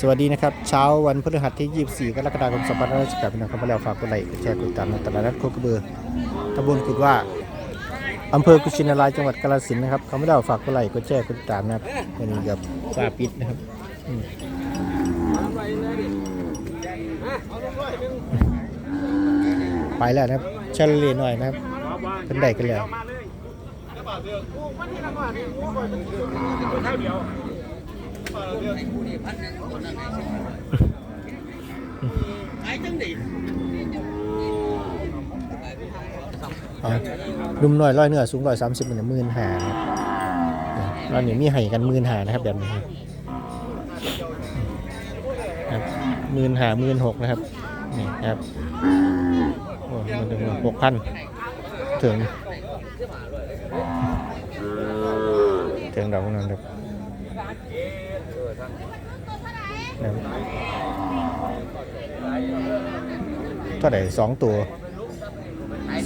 สวัสดีนะครับ เช้าวันพฤหัสที่ 24 กรกฎาคม 2568พี่น้องครับมาแล้วฝากกดไลค์กดแชร์กดติดตามในตลาดนัดโคกระเบือตำบลกุดว่าอำเภอกุชินารายจังหวัดกาฬสินธุ์นะครับเขาไม่ได้ฝากกดไลค์กดแชร์กดติดตามนะครับวันนี้กับฟ้าปิดนะครับอืมไปแล้วนะครับเฉลยหน่อยนะครับเป็นได้กันแล้วอ๋อ นุ่มน้อยร้อยเนื้อสูงร้อยสามสิบเป็นหมื่นหาเราเนี่ยมีให้กันหมื่นหานะครับแบบนี้ครับหมื่นหาหมื่นหกนะครับนี่ครับโอ้มันถึงหกพันถึงถึงดอกนั้นครับนะครับ เท่าไหร่สองตัว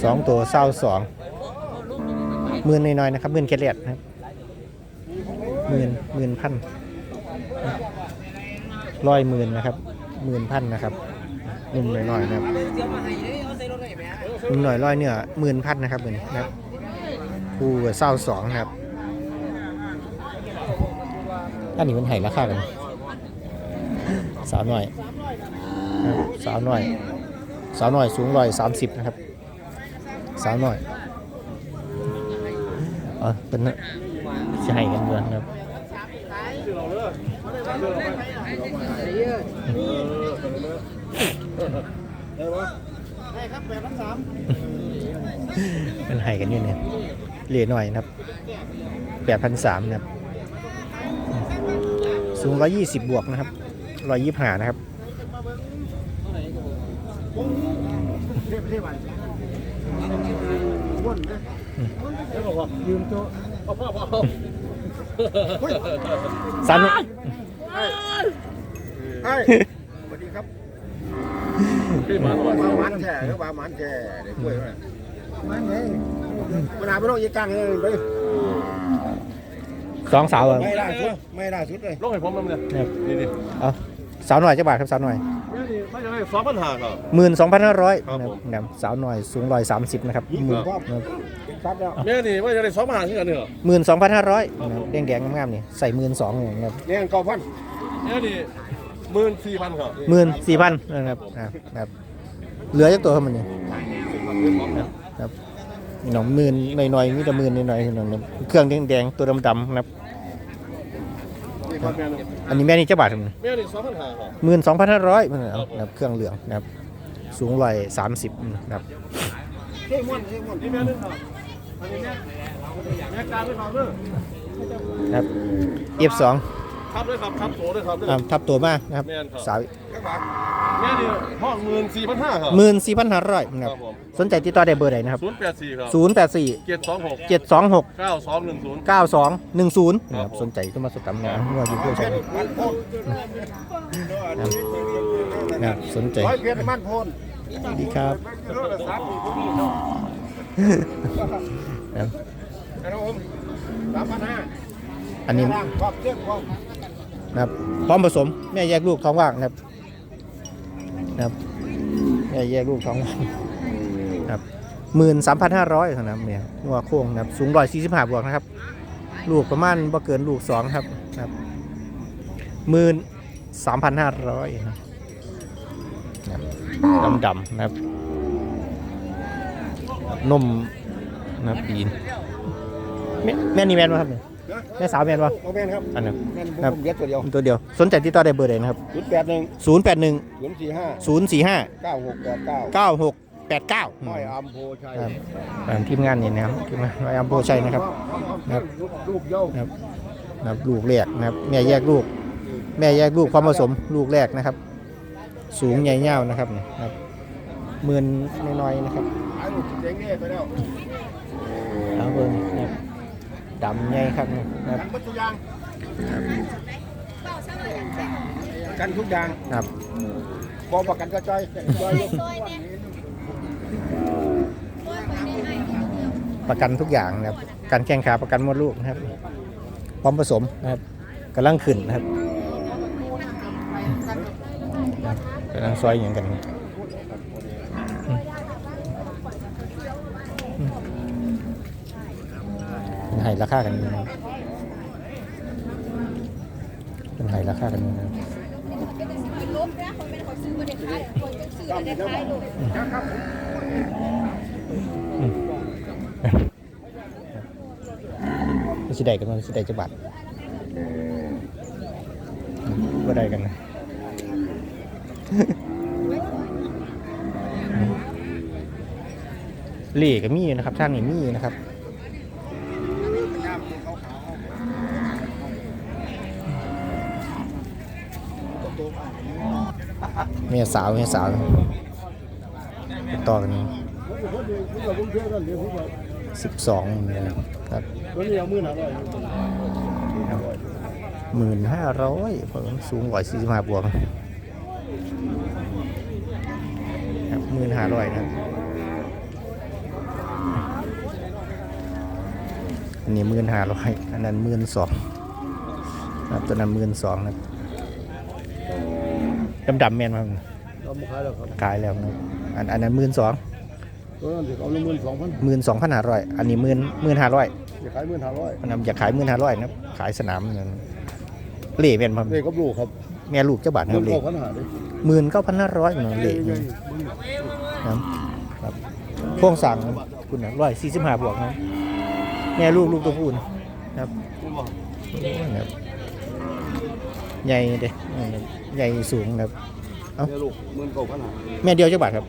สองตัวเศร้าสองหมื่นน้อยๆนะครับหมื่นเคเลียดนะครับหมื่นหมื่นพันร้อยหมื่นนะครับหมื่นพันนะครับนุ่มน้อยๆนะครับนุ่มหน่อยร้อยเนื้อหมื่นพันนะครับเหมือนนะครับคู่เศร้าสองนะครับ อันนี้มันไห่ราคากันสาวหน่อยสาวหน่อย สาวหน่อยสูงร้อยสามสิบนะครับ สาวหน่อยเออเป็นจะให้กันเดือนครับเป็นให้กันอยู่เนี่ยเหรียญหน่อยนะครับแปดพันสามนะครับ สูงร้อยยี่สิบบวกนะครับร้อยยี่ห้านะครับสันใช่สวัสดีครับมาหวานแช่หรือว่าหวานแช่เด็กกล้วยนะมันไงมันหาไปโรคยีกังเลยไป สองสาวเหรอไม่ได้สุดไม่ได้สุดเลยลงให้ผมนำเนี่ยครับนี่นี่เอาสาวหน่อยจะบาทครับสาวหน่อยนี่ไม่ใช่สองปัญหาครับ หมื่นสองพันห้าร้อยครับผมนะครับสาวหน่อยสูงร้อยสามสิบนะครับยิงหมื่นรอบครับแล้วแม่นี่ไม่ใช่สองปัญหาที่กันเนี่ยหมื่นสองพันห้าร้อยแดงแดงๆงามๆนี่ใส่หมื่นสองนะครับเลี้ยงเก้าพันแม่นี่หมื่นสี่พันครับหมื่นสี่พันนะครับอ่าครับเหลือจักตัวครับมันนี่ครับ หนองมื่นหน่อยๆมีแต่มื่นหน่อยๆหนองเครื่องแดงๆตัวดำๆนะครับ อันนี้แม่นี่เจ้าบาทครับแม่นี่สองพันห้าหมื่นสองพันห้าร้อยนะครับเครื่องเหลืองนะครับ สูงลอยสามสิบนะครับเฮ้ยเฮ้ยอง ทับด้วยครับทับโถด้วยครับอ่าทับตัวมากนะครับแม่นครัสาวนี่เดียห้องหมื่นสี่พันห้าครับ หมื่นสี่พันห้าร้อยนะครับสนใจติดต่อได้เบอร์ไหนนะครับศูนย์แปดสี่ครับศูนย์แปดสี่เจ็ดสองหกเจ็ดสองหก เก้าสองหนึ่งศูนย์เก้าสองหนึ่งศูนย์นะครับสนใจก็มาสอบถามงานว่าอยู่ด้วยใช่ไหมนครับนะครับสนใจร้อยเพียรมั่นพลสวัสดีครับน้ำมันห้าอันนี้ ร่าเชื่อควา นะครับพร้อมผสมแม่แยกลูกท้องว่างนะครับนะครับแม่แยกลูกท้องว่างนะครับหมื่นสามพันห้าร้อยนะครับเนี่ยหัวโค้งนะครับสูงร้อยสี่สิบห้าบวกนะครับ ลูกประมาณบ่เกินลูกสองครับนะครับหมื่นสามพันห้าร้อยนะครับดำดำนะครับนมนะครับดีนแม่แม่นี่แม่นป่ะครับเนี่ย แม่สาวแม่นป่ะโมเมนครับอันนั้นแม่นครับผมเย็ดตัวเดียวตัวเดียว สนใจติดต่อได้เบอร์ใดนะครับศูนย์แปดหนึ่งศูนย์แปดหนึ่งศูนย์สี่ห้าศูนย์สี่ห้าเก้าหกแปดเก้าเก้าหกแปดเก้าห้อยอัมโพชัยครับตามทีมงานนี่นะครับทีมงานร้อยอัมโบชัยนะครับครับลูกเย้านะครับลูกแรกนะครับแม่แยกลูก แม่แยกลูกความผสมลูกแรกนะครับ สูงใหญ่เง่าวนะครับนี่ครับหมื่นน้อยๆนะครับขายลูกเจ๊งเง่ไปแล้วเอาเบิ่งนะครับ ดำใหญ่ครับนี่นะครับกันทุกอย่างกันทุกอย่างครับบอประกันกระจอยจอยยกประกันทุกอย่างนะครับการแข่งขาประกันมดลูกนะครับพร้อมผสมนะครับกำลังขึ้นนะครับครับกำลังซอยอย่างกันอืมอืมเป็น ให้ราคากันอยู่นะครับเป็นให้ราคากันอยู่นะครับเป็นลบนะคนเป็นคนซื้อมาได้ขายคนเป็นซื้อมาได้ขายลูกมันสิได้กันมันสิได้จะบัตรก็ได้กันนะเหล่ก็มีนะครับทางนี้มีนะครับ เมียสาวเมียสาวต่อกันสิบสองครับวันนี้เอามือหมื่นห้าร้อยผมสูงกว่าสี่สิบห้าบวกหมื่นห้าร้อยนะครับอันนี้หมื่นห้าร้อยอันนั้นหมื่นสองครับตัวนั้นหมื่นสองนะครับ ดำดำๆแมนมาเราไม่ขายแล้วครับขายแล้วนะครับอันอันนั้นหมื่นสองตัวนั้นถึงเอาละหมื่นสองพันหมื่นสองพันห้าร้อยอันนี้หมื่นหมื่นห้าร้อยจะขายหมื่นห้าร้อยมันนำอยากขายหมื่นห้าร้อยนะครับขายสนามนั่นเล่แม่นพัเลขกับลูกครับแม่ลูกเจ้าบาทหนะคมื่รับเล่นเก้าพันห้าเลยหมื่นเก้าพันห้าร้อยมันเล่เย้นะครับครับพ่วงสั่งคุณนะร้อยสี่สิบห้าบวกนะแม่ลูกลูกตัวผู้นะครับนะครับ ใหญ่เด้นะครับใหญ่สูงนะครับเอ้าเดี๋ยวลูกหมื่นเก้าพันห้าแม่เดียวเจ้าบาทครับ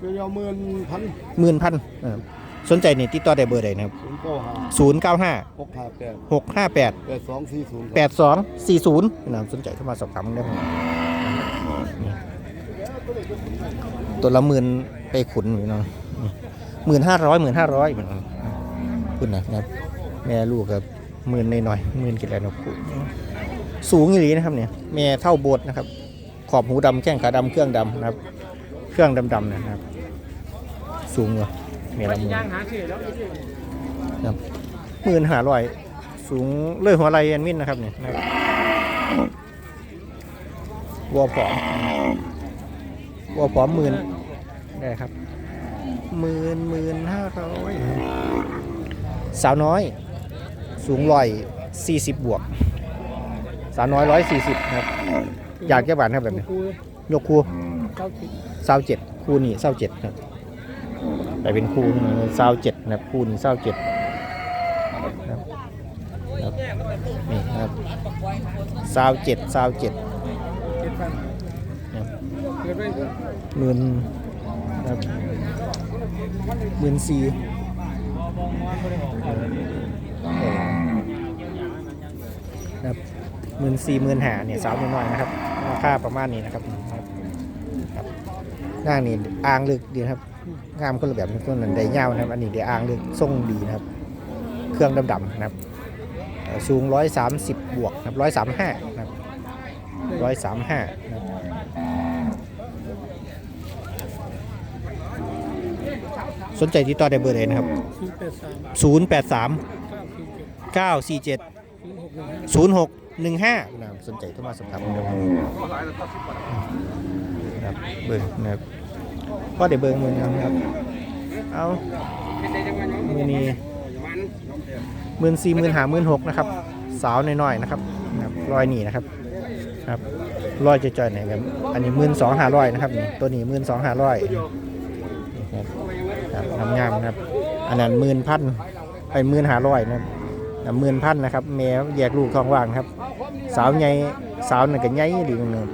เดี๋ยวเอาหมื่นพันหมื่นพันนะครับสนใจนี่ติดต่อได้เบอร์ใดนะครับศูนย์เก้าห้าศูนย์เก้าห้าหกห้าแปดหกห้าแปดแปดสองสี่ศูนย์แปดสองสี่ศูนย์นะครับสนใจเข้ามาสอบถามได้ครับนี่ตัวละหมื่นไปขุนอยู่เนาะหมื่นห้าร้อยหมื่นห้าร้อยเหมือนกันคุณนะครับแม่ลูกกับหมื่นในหน่อยหมื่นกินแล้วนะคุณ สูงอย่างนี้นะครับเนี่ยแม่เท่าโบสถ์นะครับ ขอบหูดำแข้งขาดำเครื่องดำนะครับ เครื่องดำๆนะครับ สูงเลยแม่ละหมื่นย่างหาซื้อมื่นหาร้อยสูงเลยหัวไหล่ยันมินนะครับเนี่ยวัวผอมวัวผอมหมื่นได้ครับหมื่นหมื่นห้าร้อยสาวน้อย สูงร้อยสี่สิบบวก สาวน้อยร้อยสี่สิบครับอยากแก้บานครับแบบนี้ยกคู่เก้าสิบเศร้าเจ็ดคู่นี่เศร้าเจ็ดครับแต่เป็นคู่เศร้าเจ็ดนะครับคู่นี้เศร้าเจ็ดครับนี่ครับเศร้าเจ็ดเศร้าเจ็ดเจ็ดนเกิดไปเถอะหมื่นครับหมื่นสี่ครับ หมื่นสี่หมื่นห้าเนี่ยสาวน้อยๆนะครับราคาประมาณนี้นะครับครับนางนี่อ่างลึกดีครับงามคนละแบบต้นนั้นได้ยาวนะครับ อันนี้ได้อ่างลึกทรงดีนะครับ เครื่องดำดำนะครับสูงร้อยสามสิบบวกนะครับร้อยสามห้านะครับร้อยสามห้าสนใจที่ต่อได้เบอร์เลยนะครับศูนย์แปดสามเก้าสี่เจ็ดศูนย์หก หนึ่งห้านะสนใจโทรมาสอบถามได้ครับครับเบอร์นะครับก็ได้เบอร์มือนะครับ เอามือนี้หมื่นสี่หมื่นห้าหมื่นหกนะครับ สาวน้อยๆนะครับนะครับรอยหนีนะครับครับรอยจะจอยๆไหนครับอันนี้หมื่นสองห้าร้อยนะครับนี่ตัวนี้หมื่นสองห้าร้อยครับทำงามนะครับ อันนั้นหมื่นพันไปหมื่นห้าร้อยนะครับ หมื่นพันนะครับแม่แยกลูกท้องว่างครับ สาวใหญ่สาวนั่นก็ใหญ่ดีนะครับ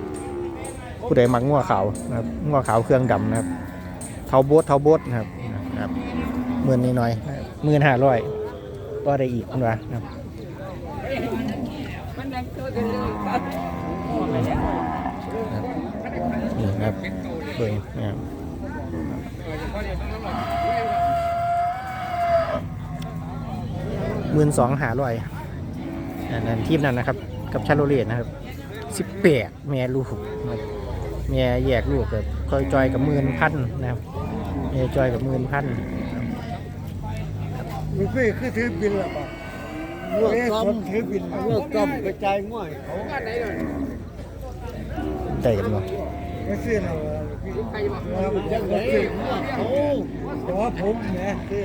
ผู้ใดมักงัวขาวนะครับงัวขาวเครื่องดำนะครับเทาโบสเทาโบสนะครับครับหมื่นนิดหน่อยหมื่นห้าร้อยก็ได้อีกคุณวะนะครับนี่นะครับเบิ่งนะครับ หมื่นสองหาร้อยอันนั้นทีมนั้นนะครับ กับชาโลเลตนะครับสิบแปดแม่ลูกนะครับแม่แยกลูกกับคอยจอยกับหมื่นพันนะครับแม่จอยกับหมื่นพันลูกพี่คือถือบินละป่ะเมื่อคนถือบินเมื่อกำกระจายง่วยเขาได้กันบ่ไม่ซื้อเราใครบอกว่าผมจะซื้อเขาแต่ว่าผมเนี่ยซื้อ